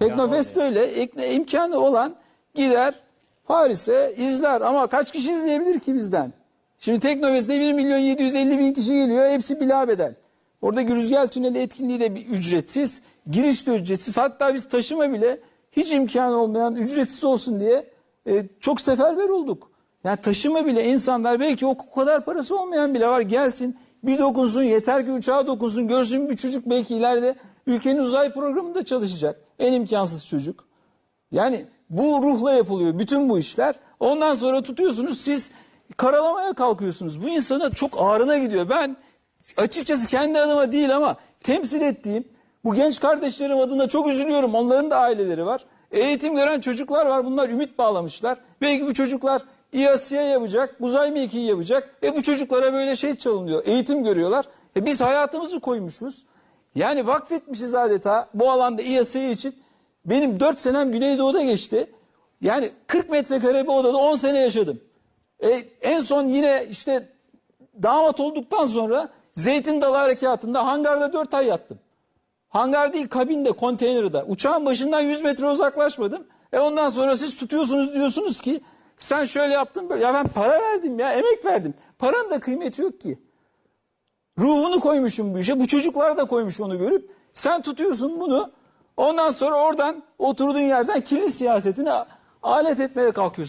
Teknofest öyle. Ek- imkanı olan gider Paris'e izler ama kaç kişi izleyebilir ki bizden? Şimdi Teknofest'te 1 milyon 750 bin kişi geliyor. Hepsi bila bedel. Oradaki rüzgar tüneli etkinliği de bir ücretsiz. Giriş de ücretsiz. Hatta biz taşıma bile hiç imkanı olmayan ücretsiz olsun diye e, çok seferber olduk. Yani taşıma bile insanlar belki o kadar parası olmayan bile var gelsin bir dokunsun yeter ki uçağa dokunsun görsün bir çocuk belki ileride ülkenin uzay programında çalışacak. En imkansız çocuk. Yani bu ruhla yapılıyor bütün bu işler. Ondan sonra tutuyorsunuz siz karalamaya kalkıyorsunuz. Bu insana çok ağrına gidiyor. Ben açıkçası kendi adıma değil ama temsil ettiğim bu genç kardeşlerim adına çok üzülüyorum. Onların da aileleri var. Eğitim gören çocuklar var. Bunlar ümit bağlamışlar. Belki bu çocuklar İASİA yapacak, uzay mekiği yapacak. E bu çocuklara böyle şey çalınıyor. Eğitim görüyorlar. E biz hayatımızı koymuşuz. Yani vakfetmişiz adeta bu alanda İASİA için. Benim 4 senem Güneydoğu'da geçti. Yani 40 metrekare bir odada 10 sene yaşadım. E, en son yine işte damat olduktan sonra Zeytin Dalı Harekatı'nda hangarda 4 ay yattım. Hangar değil kabinde, konteynerde. Uçağın başından 100 metre uzaklaşmadım. E ondan sonra siz tutuyorsunuz diyorsunuz ki sen şöyle yaptın böyle. Ya ben para verdim ya emek verdim. Paranın da kıymeti yok ki. Ruhunu koymuşum bu işe. Bu çocuklar da koymuş onu görüp. Sen tutuyorsun bunu. Ondan sonra oradan oturduğun yerden kirli siyasetine alet etmeye kalkıyorsun.